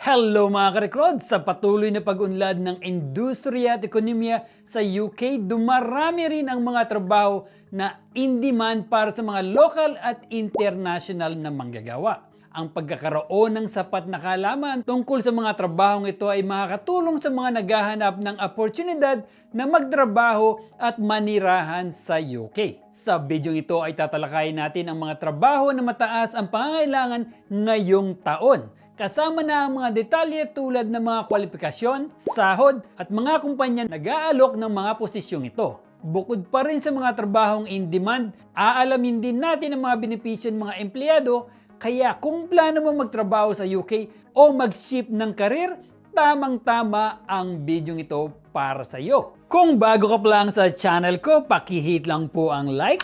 Hello mga karekrod! Sa patuloy na pag-unlad ng industriya at ekonomiya sa UK, dumarami rin ang mga trabaho na in demand para sa mga local at international na manggagawa. Ang pagkakaroon ng sapat na kaalaman tungkol sa mga trabahong ito ay makakatulong sa mga naghahanap ng oportunidad na magtrabaho at manirahan sa UK. Sa video ito ay tatalakayin natin ang mga trabaho na mataas ang pangangailangan ngayong taon kasama na ang mga detalye tulad ng mga kwalifikasyon, sahod at mga kumpanya nag-aalok ng mga posisyong ito. Bukod pa rin sa mga trabahong in demand, aalamin din natin ang mga benepisyo ng mga empleyado kaya kung plano mo magtrabaho sa UK o mag-shift ng karir, tamang-tama ang video ito para sa iyo. Kung bago ka pa lang sa channel ko, pakihit lang po ang like,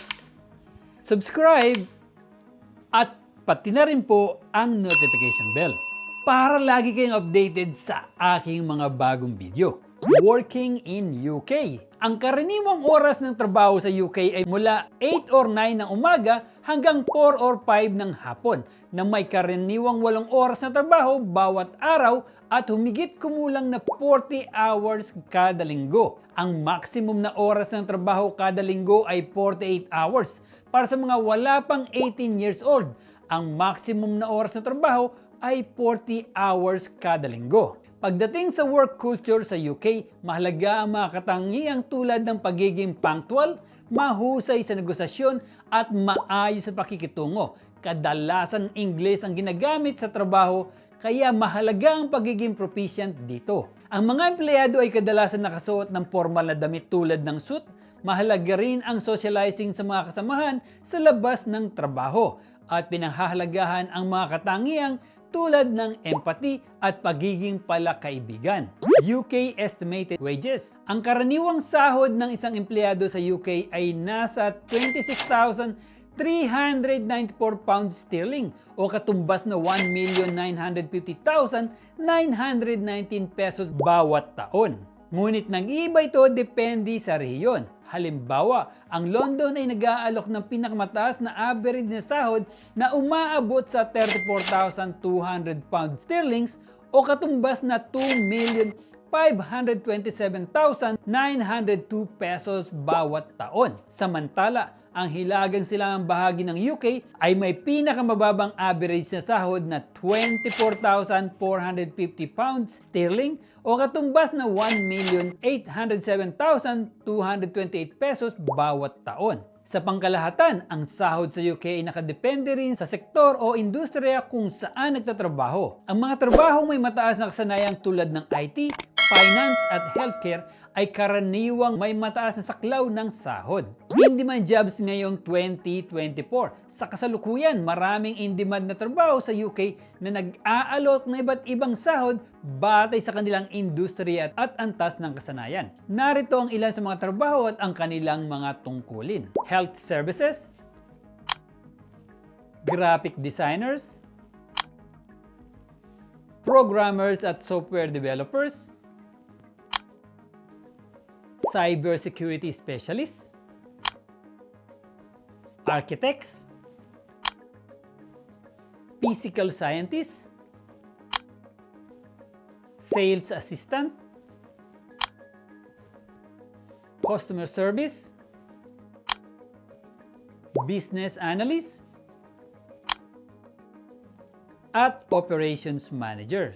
subscribe, at pati na rin po ang notification bell para lagi kayong updated sa aking mga bagong video. Working in UK. Ang karaniwang oras ng trabaho sa UK ay mula 8 or 9 ng umaga hanggang 4 or 5 ng hapon na may karaniwang 8 oras na trabaho bawat araw at humigit kumulang na 40 hours kada linggo. Ang maximum na oras ng trabaho kada linggo ay 48 hours para sa mga wala pang 18 years old. Ang maximum na oras na trabaho ay 40 hours kada linggo. Pagdating sa work culture sa UK, mahalaga ang mga katangiang tulad ng pagiging punctual, mahusay sa negosasyon at maayos sa pakikitungo. Kadalasan Ingles ang ginagamit sa trabaho kaya mahalaga ang pagiging proficient dito. Ang mga empleyado ay kadalasan nakasuot ng formal na damit tulad ng suit. Mahalaga rin ang socializing sa mga kasamahan sa labas ng trabaho at pinanghahalagahan ang mga katangiang tulad ng empathy at pagiging palakaibigan. UK estimated wages. Ang karaniwang sahod ng isang empleyado sa UK ay nasa 26,394 pounds sterling o katumbas na 1,950,919 pesos bawat taon. Ngunit nag-iiba ito depende sa rehiyon. Halimbawa, ang London ay nag-aalok ng pinakamataas na average na sahod na umaabot sa 34,200 pounds sterlings o katumbas na 2,527,902 pesos bawat taon. Samantala, ang hilagang silangang bahagi ng UK ay may pinakamababang average na sahod na 24,450 pounds sterling o katumbas na 1,807,228 pesos bawat taon. Sa pangkalahatan, ang sahod sa UK ay nakadepende rin sa sektor o industriya kung saan nagtatrabaho. Ang mga trabaho may mataas na kasanayang tulad ng IT, finance at healthcare ay karaniwang may mataas na saklaw ng sahod. In-demand jobs ngayong 2024. Sa kasalukuyan, maraming in-demand na trabaho sa UK na nag-aalok ng iba't ibang sahod batay sa kanilang industriya at antas ng kasanayan. Narito ang ilan sa mga trabaho at ang kanilang mga tungkulin. Health services, graphic designers, programmers at software developers, cybersecurity specialists, architects, physical scientists, sales assistant, customer service, business analyst, at operations manager.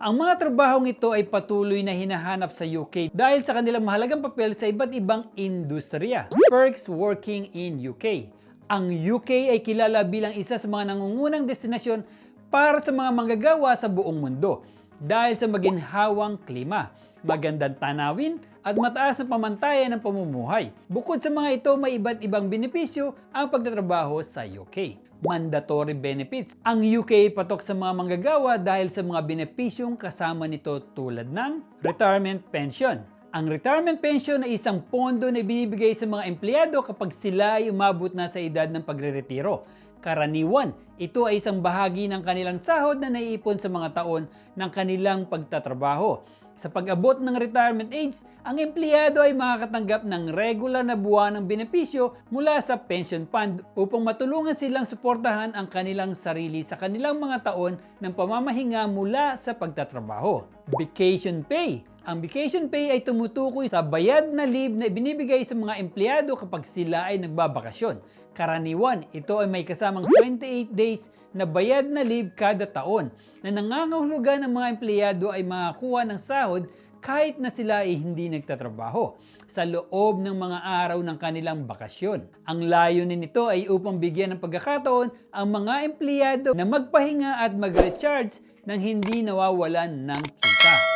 Ang mga trabahong ito ay patuloy na hinahanap sa UK dahil sa kanilang mahalagang papel sa iba't ibang industriya. Perks working in UK. Ang UK ay kilala bilang isa sa mga nangungunang destinasyon para sa mga manggagawa sa buong mundo dahil sa maginhawang klima, magandang tanawin at mataas na pamantayan ng pamumuhay. Bukod sa mga ito, may iba't ibang benepisyo ang pagtatrabaho sa UK mandatory benefits. Ang UK patok sa mga manggagawa dahil sa mga benepisyong kasama nito tulad ng retirement pension. Ang retirement pension ay isang pondo na binibigay sa mga empleyado kapag sila ay umabot na sa edad ng pagreretiro. Karaniwan, ito ay isang bahagi ng kanilang sahod na naiipon sa mga taon ng kanilang pagtatrabaho. Sa pag-abot ng retirement age, ang empleyado ay makakatanggap ng regular na buwan ng benepisyo mula sa pension fund upang matulungan silang suportahan ang kanilang sarili sa kanilang mga taon ng pamamahinga mula sa pagtatrabaho. Vacation pay ang vacation pay ay tumutukoy sa bayad na leave na ibinibigay sa mga empleyado kapag sila ay nagbabakasyon. Karaniwan, ito ay may kasamang 28 days na bayad na leave kada taon na nangangahulugan ng mga empleyado ay makakuha ng sahod kahit na sila ay hindi nagtatrabaho sa loob ng mga araw ng kanilang bakasyon. Ang layunin nito ay upang bigyan ng pagkakataon ang mga empleyado na magpahinga at mag-recharge nang hindi nawawalan ng kita.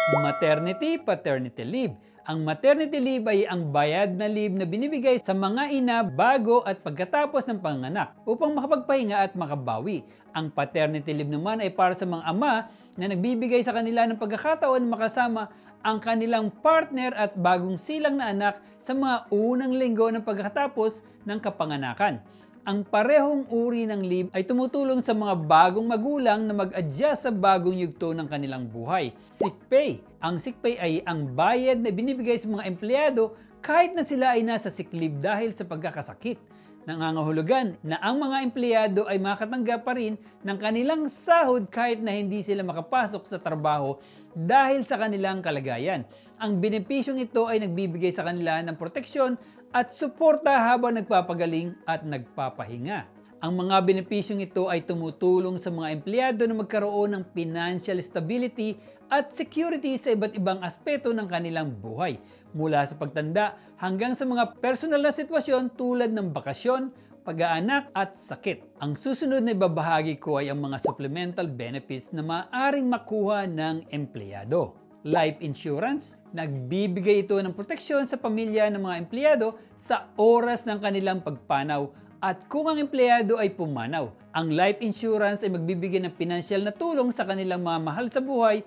Maternity, paternity leave. Ang maternity leave ay ang bayad na leave na binibigay sa mga ina bago at pagkatapos ng panganak upang makapagpahinga at makabawi. Ang paternity leave naman ay para sa mga ama na nagbibigay sa kanila ng pagkakataon makasama ang kanilang partner at bagong silang na anak sa mga unang linggo ng pagkatapos ng kapanganakan. Ang parehong uri ng leave ay tumutulong sa mga bagong magulang na mag-adjust sa bagong yugto ng kanilang buhay. Sick pay. Ang sick pay ay ang bayad na binibigay sa mga empleyado kahit na sila ay nasa sick leave dahil sa pagkakasakit. Nangangahulugan na ang mga empleyado ay makatanggap pa rin ng kanilang sahod kahit na hindi sila makapasok sa trabaho dahil sa kanilang kalagayan. Ang benepisyong ito ay nagbibigay sa kanila ng proteksyon at suporta habang nagpapagaling at nagpapahinga. Ang mga benepisyong ito ay tumutulong sa mga empleyado na magkaroon ng financial stability at security sa iba't ibang aspeto ng kanilang buhay, mula sa pagtanda hanggang sa mga personal na sitwasyon tulad ng bakasyon, pag-aanak at sakit. Ang susunod na ibabahagi ko ay ang mga supplemental benefits na maaaring makuha ng empleyado life insurance. Nagbibigay ito ng proteksyon sa pamilya ng mga empleyado sa oras ng kanilang pagpanaw at kung ang empleyado ay pumanaw. Ang life insurance ay magbibigay ng pinansyal na tulong sa kanilang mga mahal sa buhay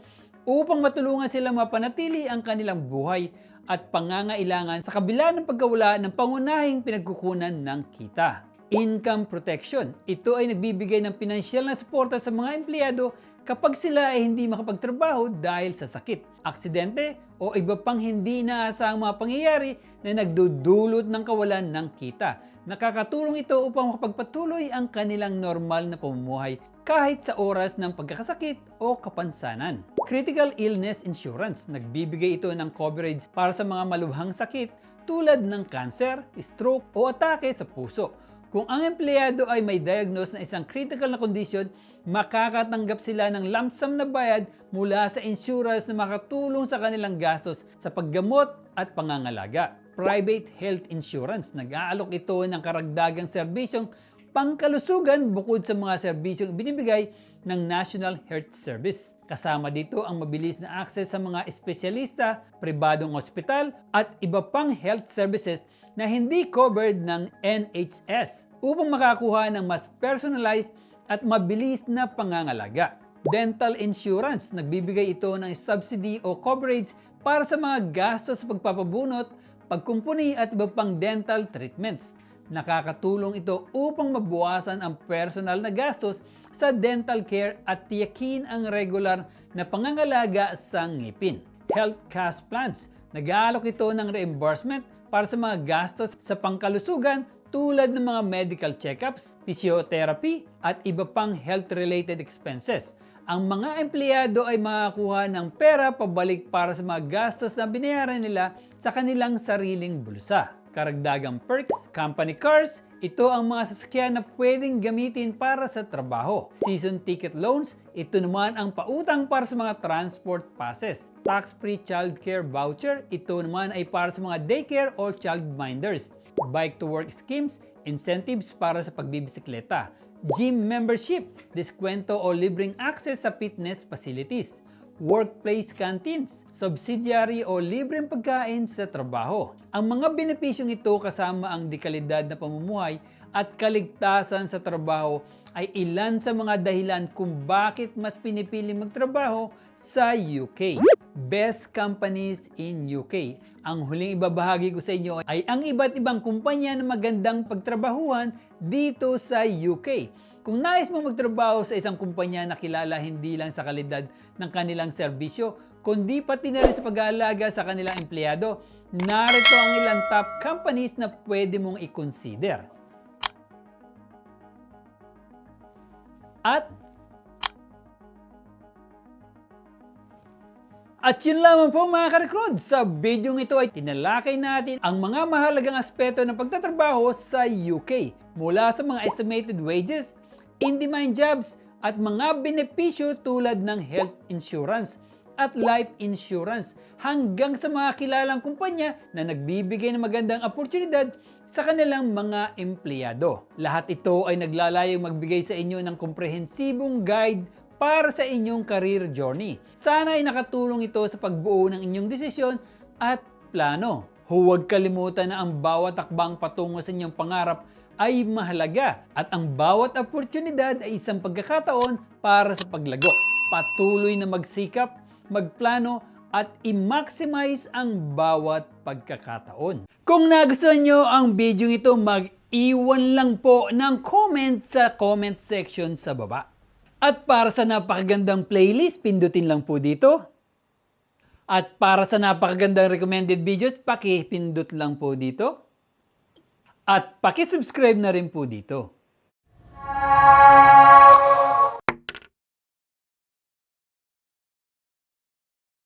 upang matulungan silang mapanatili ang kanilang buhay at pangangailangan sa kabila ng pagkawala ng pangunahing pinagkukunan ng kita. Income protection. Ito ay nagbibigay ng pinansyal na suporta sa mga empleyado kapag sila ay hindi makapagtrabaho dahil sa sakit, aksidente o iba pang hindi inaasahang mga pangyayari na nagdudulot ng kawalan ng kita. Nakakatulong ito upang makapagpatuloy ang kanilang normal na pamumuhay kahit sa oras ng pagkakasakit o kapansanan. Critical Illness Insurance. Nagbibigay ito ng coverage para sa mga malubhang sakit tulad ng cancer, stroke o atake sa puso. Kung ang empleyado ay may diagnose na isang critical na condition, makakatanggap sila ng lump sum na bayad mula sa insurance na makatulong sa kanilang gastos sa paggamot at pangangalaga. Private health insurance, nag-aalok ito ng karagdagang serbisyong pangkalusugan bukod sa mga serbisyong binibigay ng National Health Service. Kasama dito ang mabilis na access sa mga espesyalista, pribadong ospital at iba pang health services na hindi covered ng NHS upang makakuha ng mas personalized at mabilis na pangangalaga. Dental insurance, nagbibigay ito ng subsidy o coverage para sa mga gastos sa pagpapabunot, pagkumpuni at iba pang dental treatments. Nakakatulong ito upang mabuwasan ang personal na gastos sa dental care at tiyakin ang regular na pangangalaga sa ngipin. Health cash plans, nag-aalok ito ng reimbursement para sa mga gastos sa pangkalusugan tulad ng mga medical checkups, physiotherapy, at iba pang health-related expenses. Ang mga empleyado ay makakuha ng pera pabalik para sa mga gastos na binayaran nila sa kanilang sariling bulsa. Karagdagang perks, company cars, ito ang mga sasakyan na pwedeng gamitin para sa trabaho. Season ticket loans, ito naman ang pautang para sa mga transport passes. Tax-free childcare voucher, ito naman ay para sa mga daycare o childminders. Bike to work schemes, incentives para sa pagbibisikleta. Gym membership, diskwento o libreng access sa fitness facilities workplace canteens, subsidiary o libreng pagkain sa trabaho. Ang mga benepisyong ito kasama ang dekalidad na pamumuhay at kaligtasan sa trabaho ay ilan sa mga dahilan kung bakit mas pinipili magtrabaho sa UK. Best companies in UK. Ang huling ibabahagi ko sa inyo ay ang iba't ibang kumpanya na magandang pagtrabahuhan dito sa UK. Kung nais mo magtrabaho sa isang kumpanya na kilala hindi lang sa kalidad ng kanilang serbisyo, kundi pati na rin sa pag-aalaga sa kanilang empleyado. Narito ang ilang top companies na pwede mong i-consider. At At yun lamang po mga karekrod, sa video ito ay tinalakay natin ang mga mahalagang aspeto ng pagtatrabaho sa UK mula sa mga estimated wages, in-demand jobs at mga benepisyo tulad ng health insurance at life insurance hanggang sa mga kilalang kumpanya na nagbibigay ng magandang oportunidad sa kanilang mga empleyado. Lahat ito ay naglalayong magbigay sa inyo ng komprehensibong guide para sa inyong career journey. Sana ay nakatulong ito sa pagbuo ng inyong desisyon at plano. Huwag kalimutan na ang bawat takbang patungo sa inyong pangarap ay mahalaga at ang bawat oportunidad ay isang pagkakataon para sa paglago. Patuloy na magsikap, magplano at i-maximize ang bawat pagkakataon. Kung nagustuhan nyo ang video ito, mag-iwan lang po ng comment sa comment section sa baba. At para sa napakagandang playlist, pindutin lang po dito. At para sa napakagandang recommended videos, paki-pindot lang po dito. At pakisubscribe na rin po dito.